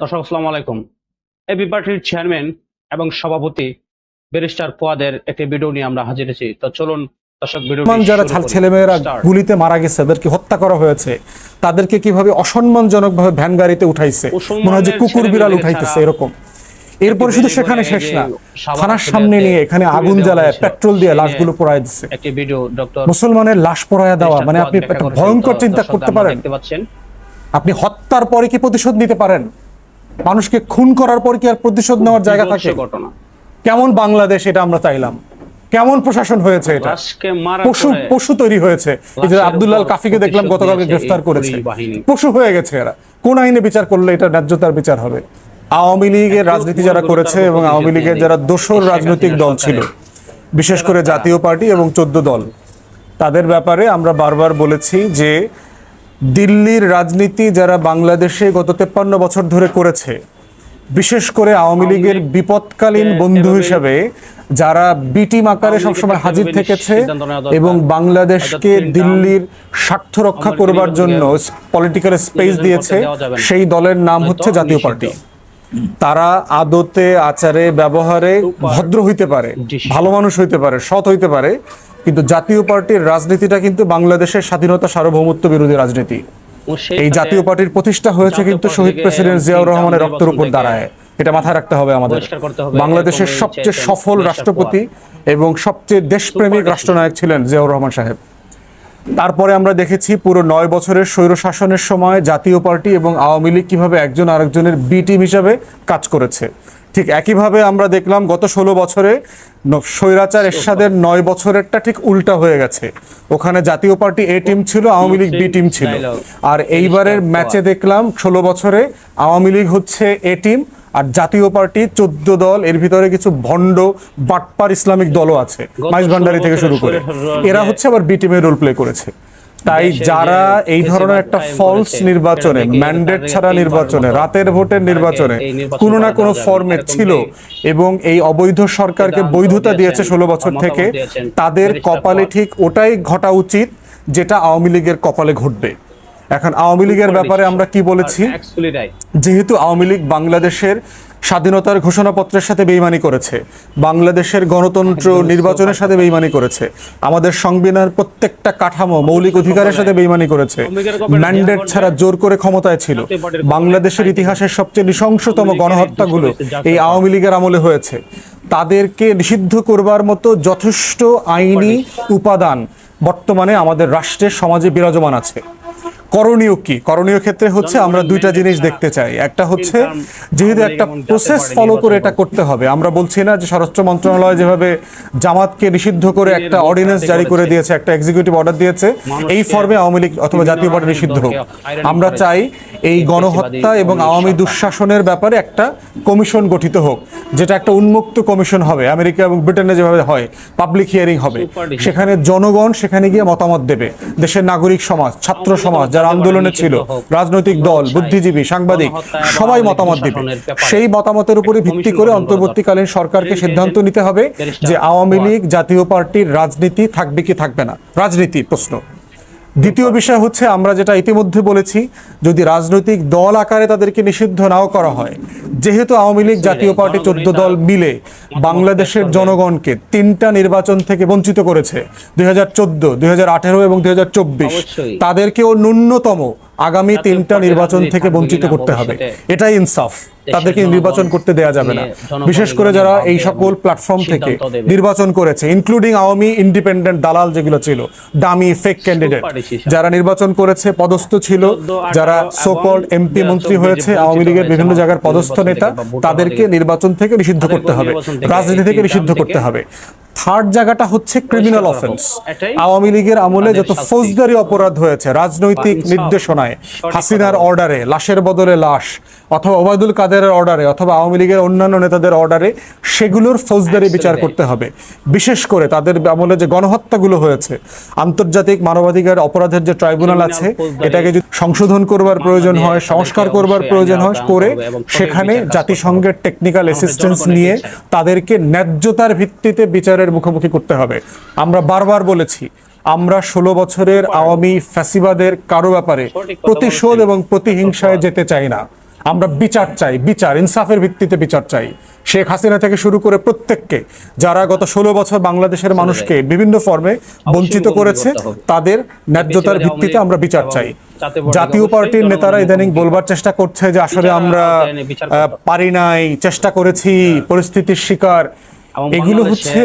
দর্শক আসসালামু আলাইকুম। এবি পার্টির চেয়ারম্যান এবং সভাপতি ব্যারিস্টার ফুয়াদের একটি ভিডিও নিয়ে আমরা হাজির হয়েছি তো চলুন দর্শক ভিডিও যারা ছাল ছেলেমেয়েরা গুলিতে মারা গেছে তাদেরকে হত্যা করা হয়েছে তাদেরকে কীভাবে অসম্মানজনক ভাবে ভ্যান গাড়িতে উঠাইছে মনে হয় যে কুকুর বিড়াল উঠাইতেছে এরকম। এরপরে শুধু সেখানে শেষ না থানার সামনে নিয়ে এখানে আগুন জ্বালায় পেট্রোল দিয়ে লাশগুলো পোড়ায় দিচ্ছে একটি ভিডিও ডক্টর মুসলমানের লাশ পোড়ায় দেওয়া মানে আপনি ভয়ঙ্কর চিন্তা করতে পারেন। আপনি হত্যার পরে কি প্রতিশোধ নিতে পারেন? মানুষকে খুন করার পর কি আর প্রতিশোধ নেওয়ার জায়গা থাকে? ঘটনা। কেমন বাংলাদেশ এটা আমরা চাইলাম? কেমন প্রশাসন হয়েছে এটা? পশু পশু তৈরি হয়েছে। এই যে আব্দুল্লাহ কাফিকে দেখলাম গতকালকে গ্রেফতার করেছে। পশু হয়ে গেছে এরা। কোন আইনে বিচার করলে এটা ন্যায্যতার বিচার হবে? আওয়ামী লীগের রাজনীতি যারা করেছে এবং আওয়ামী লীগের যারা দোসর রাজনৈতিক দল ছিল বিশেষ করে জাতীয় পার্টি এবং চোদ্দ দল। তাদের ব্যাপারে আমরা বারবার বলেছি যে দিল্লির রাজনীতি যারা বাংলাদেশে গত তেপ্পান্ন বছর ধরে করেছে বিশেষ করে আওয়ামী লীগের বিপদকালীন বন্ধু এভাবে- হিসাবে যারা বিটিম আকারে সবসময় হাজির থেকেছে। এবং বাংলাদেশকে দিল্লির স্বার্থ রক্ষা করবার জন্য পলিটিক্যাল স্পেস দিয়েছে। সেই দলের নাম হচ্ছে জাতীয় পার্টি তারা আদতে আচারে ব্যবহারে ভদ্র হইতে পারে ভালো মানুষ হইতে পারে সৎ হইতে পারে কিন্তু জাতীয় পার্টির রাজনীতিটা কিন্তু বাংলাদেশের স্বাধীনতা সার্বভৌমত্ব বিরোধী রাজনীতি। এই জাতীয় পার্টির প্রতিষ্ঠা হয়েছে কিন্তু শহীদ প্রেসিডেন্ট জিয়াউর রহমানের রক্তের উপর দাঁড়ায়। এটা মাথায় রাখতে হবে আমাদের। বাংলাদেশের সবচেয়ে সফল রাষ্ট্রপতি এবং সবচেয়ে দেশপ্রেমিক রাষ্ট্রনায়ক ছিলেন জিয়াউর রহমান সাহেব। তারপরে আমরা দেখেছি পুরো নয় বছরের স্বৈর শাসনের সময় জাতীয় পার্টি এবং আওয়ামী লীগ কীভাবে একজন আরেকজনের বি টিম হিসাবে কাজ করেছে। ঠিক একইভাবে আমরা দেখলাম গত ষোলো বছরে স্বৈরাচার এরশাদের নয় বছরেরটা ঠিক উল্টা হয়ে গেছে। ওখানে জাতীয় পার্টি এ টিম ছিল আওয়ামী লীগ বি টিম ছিল। আর এইবারের ম্যাচে দেখলাম ষোলো বছরে আওয়ামী লীগ হচ্ছে এ টিম আর জাতীয় পার্টি চোদ্দ দল এর ভিতরে কিছু ভণ্ড বাটপার ইসলামিক দলও আছে মাইজ ভান্ডারি থেকে শুরু করে। এরা হচ্ছে আবার বি টিমের রোল প্লে করেছে। তাই যারা এই ধরনের একটা ফলস নির্বাচনে ম্যান্ডেট ছাড়া নির্বাচনে রাতের ভোটের নির্বাচনে কোনো না কোনো এরকম ছিল এবং এই অবৈধ সরকারকে বৈধতা দিয়েছে ষোলো বছর থেকে তাদের কপালে ঠিক ওটাই ঘটা উচিত যেটা আওয়ামী লীগের কপালে ঘটবে। এখন আওয়ামী লীগের ব্যাপারে আমরা কি বলেছি? যেহেতু আওয়ামী লীগ বাংলাদেশের স্বাধীনতার ঘোষণাপত্রের সাথে বেইমানি করেছে বাংলাদেশের গণতন্ত্র নির্বাচনের সাথে বেইমানি করেছে আমাদের সংবিধানের প্রত্যেকটা কাঠামো মৌলিক অধিকারের সাথে বেইমানি করেছে ম্যান্ডেট ছাড়া জোর করে ক্ষমতায় ছিল। বাংলাদেশের ইতিহাসের সবচেয়ে নৃশংসতম গণহত্যাগুলো এই আওয়ামী লীগের আমলে হয়েছে। তাদেরকে নিষিদ্ধ করবার মতো যথেষ্ট আইনি উপাদান বর্তমানে আমাদের রাষ্ট্রের সমাজে বিরাজমান আছে। করণীয় কি? করণীয় ক্ষেত্রে হচ্ছে আমরা দুইটা জিনিস দেখতে চাই। একটা হচ্ছে যেহেতু একটা প্রসেস ফলো করে এটা করতে হবে। আমরা বলছি না যে স্বরাষ্ট্র মন্ত্রণালয় যেভাবে জামাতকে নিষিদ্ধ করে একটা অর্ডিন্যান্স জারি করে দিয়েছে একটা এক্সিকিউটিভ অর্ডার দিয়েছে এই ফর্মে আওয়ামী লীগ অথবা জাতীয় পার্টি নিষিদ্ধ হোক। আমরা চাই এই গণহত্যা এবং আওয়ামী দুঃশাসনের ব্যাপারে একটা কমিশন গঠিত হোক যেটা একটা উন্মুক্ত কমিশন হবে আমেরিকা এবং ব্রিটেনে যেভাবে হয় পাবলিক হিয়ারিং হবে। সেখানে জনগণ সেখানে গিয়ে মতামত দেবে। দেশের নাগরিক সমাজ ছাত্র সমাজ যারা আন্দোলনে ছিল রাজনৈতিক দল বুদ্ধিজীবী সাংবাদিক সবাই মতামত দিবে। সেই মতামতের উপরে ভিত্তি করে অন্তর্বর্তীকালীন সরকারকে সিদ্ধান্ত নিতে হবে যে আওয়ামী লীগ জাতীয় পার্টির রাজনীতি থাকবে কি থাকবে না। রাজনীতি প্রশ্ন। দ্বিতীয় বিষয় হচ্ছে আমরা যেটা ইতিমধ্যে বলেছি যদি রাজনৈতিক দল আকারে তাদেরকে নিষিদ্ধ নাও করা হয় যেহেতু আওয়ামী লীগ জাতীয় পার্টি চোদ্দ দল মিলে বাংলাদেশের জনগণকে তিনটা নির্বাচন থেকে বঞ্চিত করেছে দুই হাজার চোদ্দ দুই হাজার আঠেরো এবং দুই হাজার চব্বিশ তাদেরকেও ন্যূনতম আগামী তিনটা নির্বাচন থেকে বঞ্চিত করতে হবে। এটাই ইনসাফ। তাদেরকে নির্বাচন করতে দেয়া যাবে না। বিশেষ করে যারা এই সকল প্ল্যাটফর্ম থেকে নির্বাচন করেছে ইনক্লুডিং আওয়ামী ইন্ডিপেন্ডেন্ট দালাল যেগুলো ছিল ডামি ফেক ক্যান্ডিডেট যারা নির্বাচন করেছে পদস্থ ছিল যারা 18 সোকল্ড এবং এমপি মন্ত্রী হয়েছে আওয়ামী লীগের বিভিন্ন জায়গার পদস্থ নেতা তাদেরকে নির্বাচন থেকে নিষিদ্ধ করতে হবে। রাজনীতি থেকে নিষিদ্ধ করতে হবে। থার্ড জায়গাটা হচ্ছে ক্রিমিনাল অফেন্স আওয়ামী লীগের আমলে যত ফৌজদারি অপরাধ হয়েছে রাজনৈতিক নির্দেশনায় হাসিনার অর্ডারে লাশের বদলে লাশ অথবা ওবায়দুল কাদেরের অর্ডারে অথবা আওয়ামী লীগের অন্যান্য নেতাদের অর্ডারে সেগুলোর ফৌজদারি বিচার. করতে হবে। বিশেষ করে তাদের আমলে যে গণহত্যাগুলো হয়েছে আন্তর্জাতিক মানবাধিকার অপরাধের যে ট্রাইব্যুনাল আছে এটাকে যদি সংশোধন করবার প্রয়োজন হয় সংস্কার করবার প্রয়োজন হয় করে সেখানে জাতিসংঘের টেকনিক্যাল অ্যাসিস্ট্যান্স নিয়ে তাদেরকে ন্যায্যতার ভিত্তিতে বিচারের মুখোমুখি করতে হবে। আমরা বারবার বলেছি আমরা ষোলো বছরের আওয়ামী ফ্যাসিবাদের কারও ব্যাপারে প্রতিশোধ এবং প্রতিহিংসায় যেতে চাই না। আমরা বিচার চাই বিচার ইনসাফের ভিত্তিতে বিচার চাই। শেখ হাসিনা থেকে শুরু করে প্রত্যেককে যারা গত ষোলো বছর বাংলাদেশের মানুষকে বিভিন্ন ফর্মে বঞ্চিত করেছে তাদের ন্যায্যতার ভিত্তিতে আমরা বিচার চাই। জাতীয় পার্টি জাতীয় পার্টির নেতারা ইদানিং বলবার চেষ্টা করছে যে আসলে আমরা পারি নাই চেষ্টা করেছি পরিস্থিতির শিকার। এগুলো হচ্ছে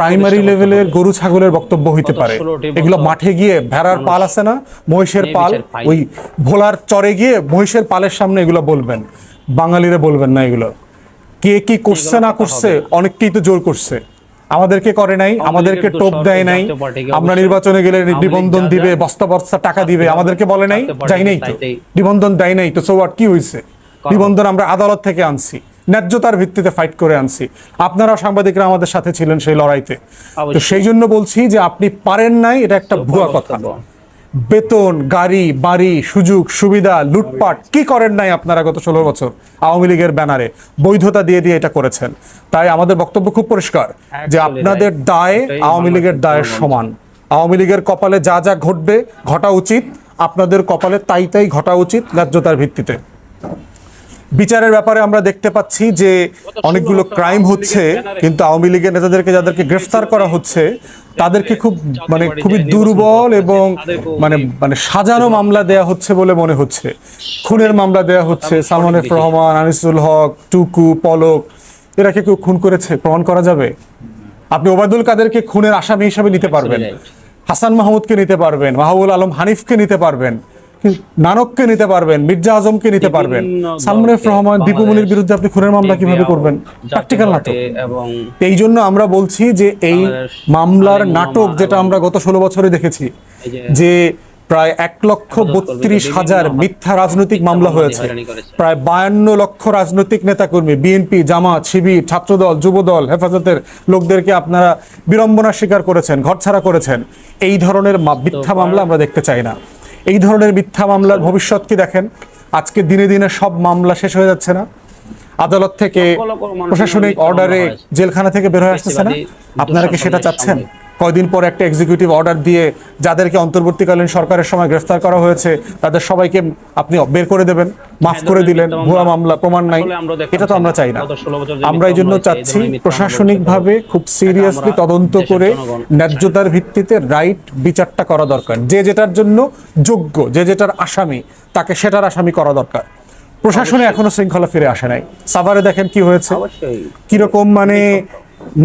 প্রাইমারি লেভেলের গরু ছাগলের বক্তব্য হইতে পারে। এগুলো মাঠে গিয়ে ভেড়ার পাল আছে না? মহিষের পাল? ওই ভোলার চরে গিয়ে মহিষের পালের সামনে এগুলো বলবেন। বাঙালিরা বলবেন না এগুলো। কে কি করছে না করছে অনেককেই তো জোর করছে। আমাদেরকে করে নাই আমাদেরকে টোপ দেয় নাই। আমরা নির্বাচনে গেলে নিবন্ধন দিবে বস্তা বস্তা টাকা দিবে আমাদেরকে বলে নাই যাই নাই তো। নিবন্ধন দেয় নাই তো সো কি হয়েছে নিবন্ধন আমরা আদালত থেকে আনছি। ন্যায্যতার ভিত্তিতে ফাইট করে আনছি। আপনারা সাংবাদিকরা আমাদের সাথে ছিলেন সেই লড়াইতে। তো সেই জন্য বলছি যে আপনি পারেন নাই এটা একটা ভুয়া কথা। বেতন গাড়ি বাড়ি সুযোগ সুবিধা লুটপাট কি করেন নাই আপনারা গত ষোলো বছর আওয়ামী লীগের ব্যানারে? বৈধতা দিয়ে দিয়ে এটা করেছেন। তাই আমাদের বক্তব্য খুব পরিষ্কার যে আপনাদের. দায় আওয়ামী লীগের দায়ের সমান। আওয়ামী লীগের কপালে যা যা ঘটবে ঘটা উচিত। আপনাদের কপালে তাই তাই ঘটা উচিত ন্যায্যতার ভিত্তিতে। বিচারের ব্যাপারে আমরা দেখতে পাচ্ছি যে অনেকগুলো ক্রাইম হচ্ছে কিন্তু আওয়ামী লীগের নেতাদেরকে যাদেরকে গ্রেফতার করা হচ্ছে তাদেরকে খুব মানে খুবই দুর্বল এবং মানে মানে সাজানো মামলা দেয়া হচ্ছে বলে মনে হচ্ছে। খুনের মামলা দেয়া হচ্ছে সালমান এফ রহমান আনিসুল হক টুকু পলক এরা কি কেউ খুন করেছে? প্রমাণ করা যাবে? আপনি ওবায়দুল কাদেরকে খুনের আসামি হিসাবে নিতে পারবেন। হাসান মাহমুদকে নিতে পারবেন মাহবুল আলম হানিফকে নিতে পারবেন। নানককে নিতে পারবেন মির্জা আজমকে নিতে পারবেন। সালমান রহমান দীপুমনির বাংলাদেশ বিরুদ্ধে আপনি খুনের মামলা কীভাবে করবেন? প্র্যাকটিক্যাল নাটক। এবং এই জন্য আমরা বলছি যে এই মামলার নাটক যেটা আমরা গত ষোলো বছরে দেখেছি যে প্রায় এক লক্ষ বত্রিশ হাজার মিথ্যা রাজনৈতিক মামলা মামলা হয়েছে। প্রায় বায়ান্ন লক্ষ রাজনৈতিক নেতাকর্মী বিএনপি জামাত শিবির ছাত্রদল যুবদল হেফাজতের লোকদেরকে আপনারা বিড়ম্বনা স্বীকার করেছেন ঘরছাড়া করেছেন। এই ধরনের মিথ্যা মামলা আমরা দেখতে চাই না। এই ধরনের মিথ্যা মামলার ভবিষ্যৎ কি দেখেন? আজকে দিনে দিনে সব মামলা শেষ হয়ে যাচ্ছে না। আদালত থেকে প্রশাসনিক অর্ডারে জেলখানা থেকে বের হয়ে আসতেছে না? আপনারা কি সেটা চাচ্ছেন। কয়দিন পর একটা এক্সিকিউটিভ অর্ডার দিয়ে যাদেরকে অন্তর্বর্তীকালীন সরকারের সময় গ্রেফতার করা হয়েছে তাদের সবাইকে আপনি বের করে দেবেন মাফ হ্যাঁ, করে দিলেন ভুয়া মামলা প্রমাণ নাই। এটা তো আমরা চাই না। গত 16 বছর যে আমরা এই জন্য চাচ্ছি প্রশাসনিকভাবে খুব সিরিয়াসলি তদন্ত করে ন্যায্যতার ভিত্তিতে রাইট বিচারটা করা দরকার যে যেটার জন্য যোগ্য যে যেটার আসামি তাকে সেটার আসামি করা দরকার। প্রশাসনে এখনও শৃঙ্খলা ফিরে আসে নাই। সাভারে দেখেন কি হয়েছে। কীরকম মানে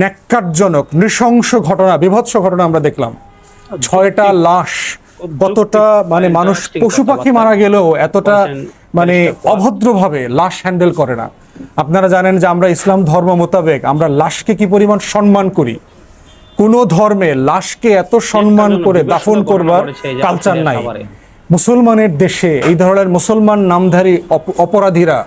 ন্যাক্কারজনক নৃশংস ঘটনা বিভৎস ঘটনা আমরা দেখলাম। ছয়টা লাশ কতটা মানে মানুষ পশু পাখি মারা গেলেও এতটা মানে অভদ্রভাবে লাশ হ্যান্ডেল করে না। আপনারা জানেন যে আমরা ইসলাম ধর্ম মোতাবেক আমরা লাশকে কি পরিমাণ সম্মান করি? কোন ধর্মে লাশকে এত সম্মান করে দাফন করবার কালচার নাই। মুসলমানের দেশে এই ধরনের মুসলমান নামধারী অপরাধীরা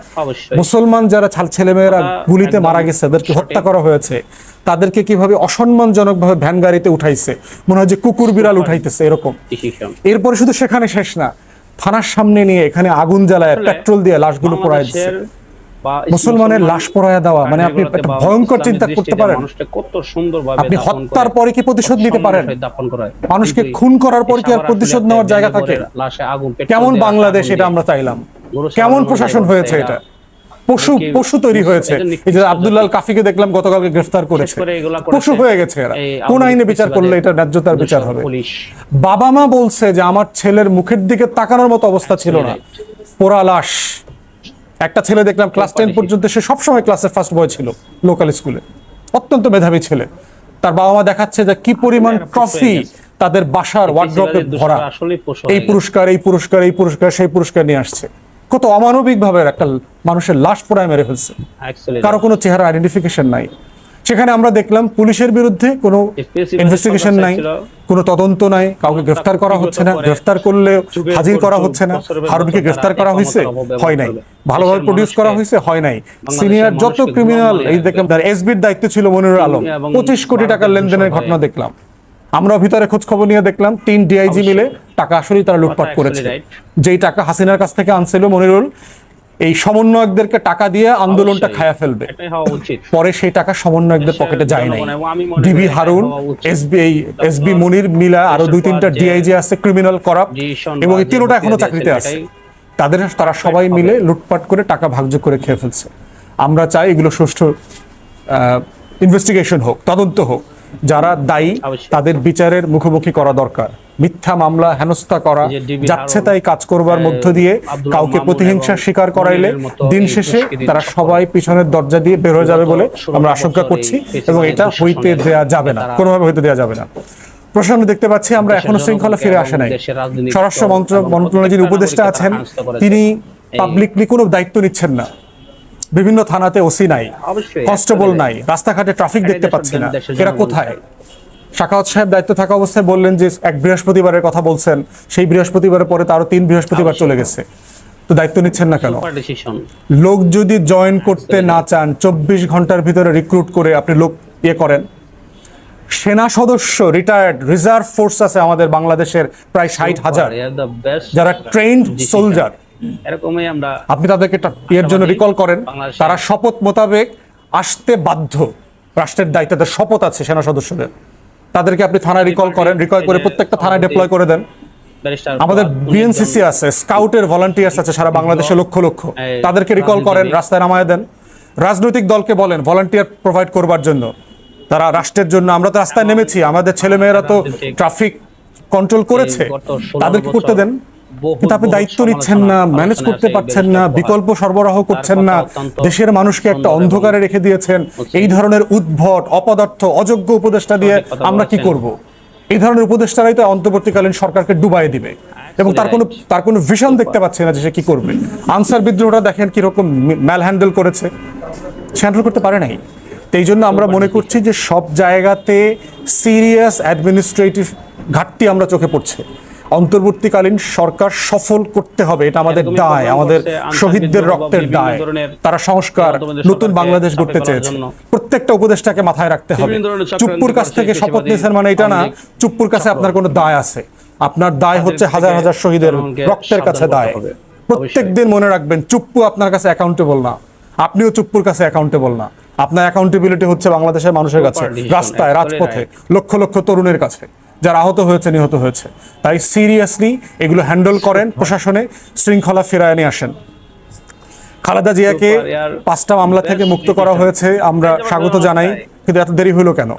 মুসলমান যারা ছাল ছেলেমেয়েরা গুলিতে মারা গেছে তাদেরকে হত্যা করা হয়েছে তাদেরকে কীভাবে অসম্মানজনক ভাবে ভ্যান গাড়িতে উঠাইছে মনে হয় যে কুকুর বিড়াল উঠাইতেছে এরকম। এরপরে শুধু সেখানে শেষ না থানার সামনে নিয়ে এখানে আগুন জ্বালায় পেট্রোল দিয়ে লাশগুলো পোড়ায় দিচ্ছে মুসলমানের লাশ পোড়ায় দেওয়া মানে আপনি একটা ভয়ঙ্কর চিন্তা করতে পারেন। আপনি হত্যার পরে কি প্রতিশোধ নিতে পারেন। মানুষকে খুন করার পর কি আর প্রতিশোধ নেওয়ার জায়গা থাকে? কেমন বাংলাদেশ এটা আমরা চাইলাম? কেমন প্রশাসন হয়েছে এটা। পশু পশু তৈরি হয়েছে। এই যে আব্দুল্লাহ কাফিকে দেখলাম গতকালকে গ্রেফতার করেছে। পশু হয়ে গেছে এরা। কোন আইনে বিচার করলে এটা ন্যায্যতার বিচার হবে? বাবা মা বলছে যে আমার ছেলের মুখের দিকে তাকানোর মতো অবস্থা ছিল না। পোড়া লাশ। একটা ছেলে দেখলাম ক্লাস টেন পর্যন্ত সে সবসময় ক্লাসের ফার্স্ট বয় ছিল লোকাল স্কুলে অত্যন্ত মেধাবী ছেলে। তার বাবা মা দেখাচ্ছে যে কি পরিমাণ ট্রফি তাদের বাসার ওয়ার্ড্রপে ভরা। এই পুরস্কার এই পুরস্কার এই পুরস্কার সেই পুরস্কার নিয়ে আসছে। কত অমানবিক ভাবে একটা মানুষের লাশ পোড়ায় মেরে ফেলছে। কারও কোনো চেহারা আইডেন্টিফিকেশন নাই। সেখানে আমরা দেখলাম পুলিশের বিরুদ্ধে কোনো ইনভেস্টিগেশন নাই কোনো তদন্ত নাই কাউকে গ্রেফতার করা হচ্ছে না গ্রেফতার করলে হাজির করা হচ্ছে না হারুনকে গ্রেফতার করা হয়েছে হয় নাই। ভালোভাবে প্রডিউস করা হয়েছে হয় নাই। সিনিয়র যত ক্রিমিনাল এই দেখলাম তার এসবির দায়িত্ব ছিল মনিরুল আলম। পঁচিশ কোটি টাকার লেনদেনের ঘটনা দেখলাম। আমরা ভিতরে খোঁজ খবর নিয়ে দেখলাম তিন ডিআইজি মিলে টাকা আসলেই তারা লুটপাট করেছে। যেই টাকা হাসিনার কাছ থেকে আনছিল মনিরুল এই সমন্বয়কদেরকে টাকা দিয়ে আন্দোলনটা। খায়া ফেলবে। পরে সেই টাকা সমন্বয়কদের পকেটে যায় নাই। ডিবি হারুন উচিত। এসবি মনির মিলা আরও দুই তিনটা ডিআইজি আছে ক্রিমিনাল করাপ এবং এই তিনোটা এখনও চাকরিতে আছে। তাদের তারা সবাই মিলে লুটপাট করে টাকা ভাগযোগ করে খেয়ে ফেলছে। আমরা চাই এগুলো সুষ্ঠু ইনভেস্টিগেশন হোক তদন্ত হোক। যারা দায়ী তাদের বিচারের মুখোমুখি করা দরকার। মিথ্যা মামলা হেনস্থা করা যাচ্ছে তাই কাজ করবার মধ্য দিয়ে কাউকে প্রতিহিংসার শিকার করাইলে দিন শেষে তারা সবাই পিছনের দরজা দিয়ে বের হয়ে যাবে বলে আমরা আশঙ্কা করছি এবং এটা হইতে দেয়া যাবে না কোনোভাবে হইতে দেওয়া যাবে না। প্রশাসনে দেখতে পাচ্ছি আমরা এখনও শৃঙ্খলা ফিরে আসে নাই। স্বরাষ্ট্র মন্ত্রণালয়ের যিনি উপদেষ্টা আছেন। তিনি পাবলিকলি কোনো দায়িত্ব নিচ্ছেন না। বিভিন্ন থানাতে ওসি নাই কনস্টেবল নাই রাস্তাঘাটে ট্রাফিক দেখতে পাচ্ছি না। এরা কোথায়। শাখাওয়াত সাহেব দায়িত্ব থাকা অবস্থায় বললেন যে এক বৃহস্পতিবারের কথা বলছেন। সেই বৃহস্পতিবারের পরে তারও তিন বৃহস্পতিবার চলে গেছে। তো দায়িত্ব নিচ্ছেন না কেন? লোক যদি জয়েন করতে না চান চব্বিশ ঘণ্টার ভিতরে রিক্রুট করে আপনি লোক ইয়ে করেন। সেনা সদস্য রিটায়ার্ড রিজার্ভ ফোর্স আছে আমাদের বাংলাদেশের প্রায় ষাট হাজার। যারা ট্রেন্ড সোলজার এরকমই আমরা আপনি তাদেরকে ইয়ের জন্য রিকল করেন। তারা শপথ মোতাবেক আসতে বাধ্য। রাষ্ট্রের দায়িত্বে শপথ আছে সেনা সদস্যদের। তাদেরকে আপনি থানায় রিকল করেন রিকল করে প্রত্যেকটা থানায় ডিপ্লয় করে দেন। আমাদের বিএনসিসি আছে স্কাউটের ভলান্টিয়ার্স আছে সারা বাংলাদেশে লক্ষ লক্ষ। তাদেরকে রিকল করেন রাস্তায় নামায় দেন। রাজনৈতিক দলকে বলেন ভলান্টিয়ার প্রোভাইড করবার জন্য। তারা রাষ্ট্রের জন্য আমরা তো রাস্তায় নেমেছি আমাদের ছেলেমেয়েরা তো ট্রাফিক কন্ট্রোল করেছে। গত 16 তাদেরকে করতে দেন। কিন্তু আপনি দায়িত্ব নিচ্ছেন না ম্যানেজ করতে পারছেন না বিকল্প সরবরাহ করছেন না দেশের মানুষকে একটা অন্ধকারে রেখে দিয়েছেন। এই ধরনের উদ্ভট অপদার্থ অযোগ্য উপদেষ্টা দিয়ে আমরা কি করব? এই ধরনের উপদেষ্টারাই তো অন্তর্বর্তীকালীন সরকারকে ডুবাই দিবে। এবং তার কোনো তার কোনো ভিশন দেখতে পাচ্ছে না যে সে কি করবে। আনসার বিদ্রোহটা দেখেন কীরকম ম্যাল হ্যান্ডেল করেছে। সে হ্যান্ডেল করতে পারে নাই। তো এই জন্য আমরা মনে করছি যে সব জায়গাতে সিরিয়াস অ্যাডমিনিস্ট্রেটিভ ঘাটতি আমরা চোখে পড়ছে। অন্তর্বর্তীকালীন সরকার সফল করতে হবে এটা আমাদের দায় আমাদের শহীদদের রক্তের দায়। তারা সংস্কার নতুন বাংলাদেশ গড়তে চেয়েছে। প্রত্যেকটা উপদেষ্টাকে মাথায় রাখতে হবে। চুপ্পুর কাছ থেকে শপথ নিয়েছেন মানে এটা না চুপ্পুর কাছে আপনার কোনো দায় আছে। আপনার দায় হচ্ছে হাজার হাজার শহীদের রক্তের কাছে দায়। প্রত্যেক দিন মনে রাখবেন চুপ্পু আপনার কাছে অ্যাকাউন্টেবল না। আপনিও চুপ্পুর কাছে অ্যাকাউন্টেবল না। আপনার অ্যাকাউন্টেবিলিটি হচ্ছে বাংলাদেশের মানুষের কাছে রাস্তায় রাজপথে লক্ষ লক্ষ তরুণের কাছে। যারা আহত হয়েছে নিহত হয়েছে। তাই সিরিয়াসলি এগুলো হ্যান্ডেল করেন প্রশাসনে শৃঙ্খলা ফেরায় নিয়ে আসেন। খালেদা জিয়াকে পাঁচটা মামলা থেকে মুক্ত করা হয়েছে আমরা স্বাগত জানাই কিন্তু এত দেরি হলো কেন?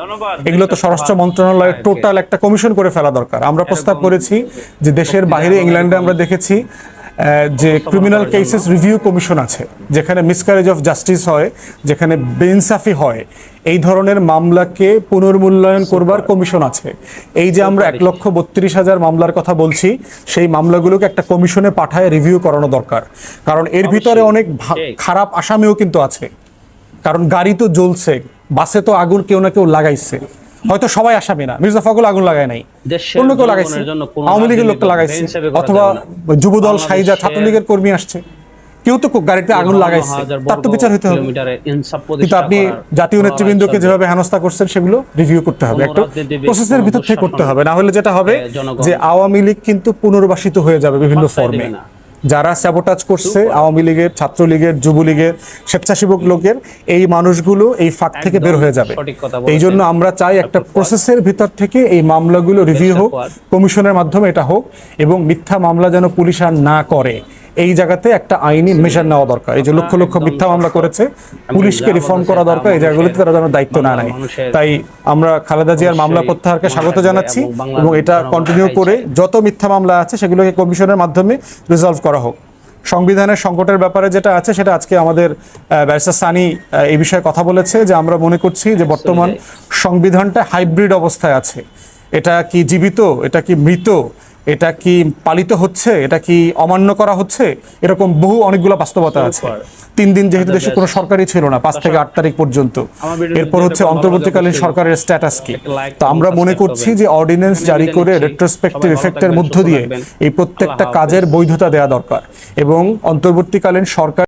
এগুলো তো স্বরাষ্ট্র মন্ত্রণালয়ের টোটাল একটা কমিশন করে ফেলা দরকার। আমরা প্রস্তাব করেছি যে দেশের বাইরে ইংল্যান্ডে আমরা দেখেছি যে ক্রিমিনাল কেসেস রিভিউ কমিশন আছে যেখানে মিসক্যারেজ অফ জাস্টিস হয় যেখানে বেইনসাফি হয় এই ধরনের মামলাকে পুনর্মূল্যায়ন করবার কমিশন আছে। এই যে আমরা এক লক্ষ বত্রিশ হাজার মামলার কথা বলছি সেই মামলাগুলোকে একটা কমিশনে পাঠায় রিভিউ করানো দরকার। কারণ এর ভিতরে অনেক খারাপ আসামিও কিন্তু আছে। কারণ গাড়ি তো জ্বলছে বাসে তো আগুন কেউ না কেউ লাগাইছে। হয়তো সবাই আসামি না। মির্জা ফখরুল আগুন লাগায় নাই। অন্য কেউ লাগাইছে। আওয়ামী লীগের লোকটা লাগাইছে। অথবা যুবদল সাইজা ছাত্রলীগের কর্মী আসছে। কেউ তো গাড়িতে আগুন লাগাইছে। তার তো বিচার হতে হবে। কিন্তু আপনি জাতীয় নেতৃবৃন্দকে যেভাবে হেনস্থা করছেন সেগুলো রিভিউ করতে হবে। একটু প্রসেসের ভিতর থেকে করতে হবে। না হলে যেটা হবে যে আওয়ামী লীগ কিন্তু পুনর্বাসিত হয়ে যাবে বিভিন্ন ফর্মে। যারা স্যাবোটাজ করছে আওয়ামী লীগের ছাত্রলীগের যুবলীগের স্বেচ্ছাসেবক লোকের এই মানুষগুলো এই ফাঁক থেকে বের হয়ে যাবে। এই জন্য আমরা চাই একটা প্রসেসের ভিতর থেকে এই মামলাগুলো রিভিউ হোক কমিশনের মাধ্যমে এটা হোক এবং মিথ্যা মামলা যেন পুলিশ আর না করে। এই জায়গাতে একটা আইনি মেশার নেওয়া দরকার। এই যে লক্ষ লক্ষ মিথ্যা মামলা করেছে পুলিশকে রিফর্ম করা দরকার এই জায়গাগুলোতে তারা যেন দায়িত্ব না নেয়। তাই আমরা খালেদা জিয়ার মামলা প্রত্যাহারকে স্বাগত জানাচ্ছি এবং এটা কন্টিনিউ করে যত মিথ্যা মামলা আছে সেগুলোকে কমিশনের মাধ্যমে রিজলভ করা হোক। সংবিধানের সংকটের ব্যাপারে যেটা আছে সেটা আজকে আমাদের ব্যারিস্টার সানি এই বিষয়ে কথা বলেছে যে আমরা মনে করছি যে বর্তমান সংবিধানটা হাইব্রিড অবস্থায় আছে। এটা কি জীবিত? এটা কি মৃত? এটা কি পালিত হচ্ছে? এটা কি অমান্য করা হচ্ছে? এরকম বহু অনেকগুলো বাস্তবতা আছে। তিন দিন যেহেতু দেশে কোনো সরকারই ছিল না পাঁচ থেকে আট তারিখ পর্যন্ত। এরপর হচ্ছে অন্তর্বর্তীকালীন সরকারের স্ট্যাটাস কি? তো আমরা মনে করছি যে অর্ডিন্যান্স জারি করে। রেট্রোস্পেক্টিভ ইফেক্টের মধ্য দিয়ে এই প্রত্যেকটা কাজের বৈধতা দেওয়া দরকার এবং অন্তর্বর্তীকালীন সরকার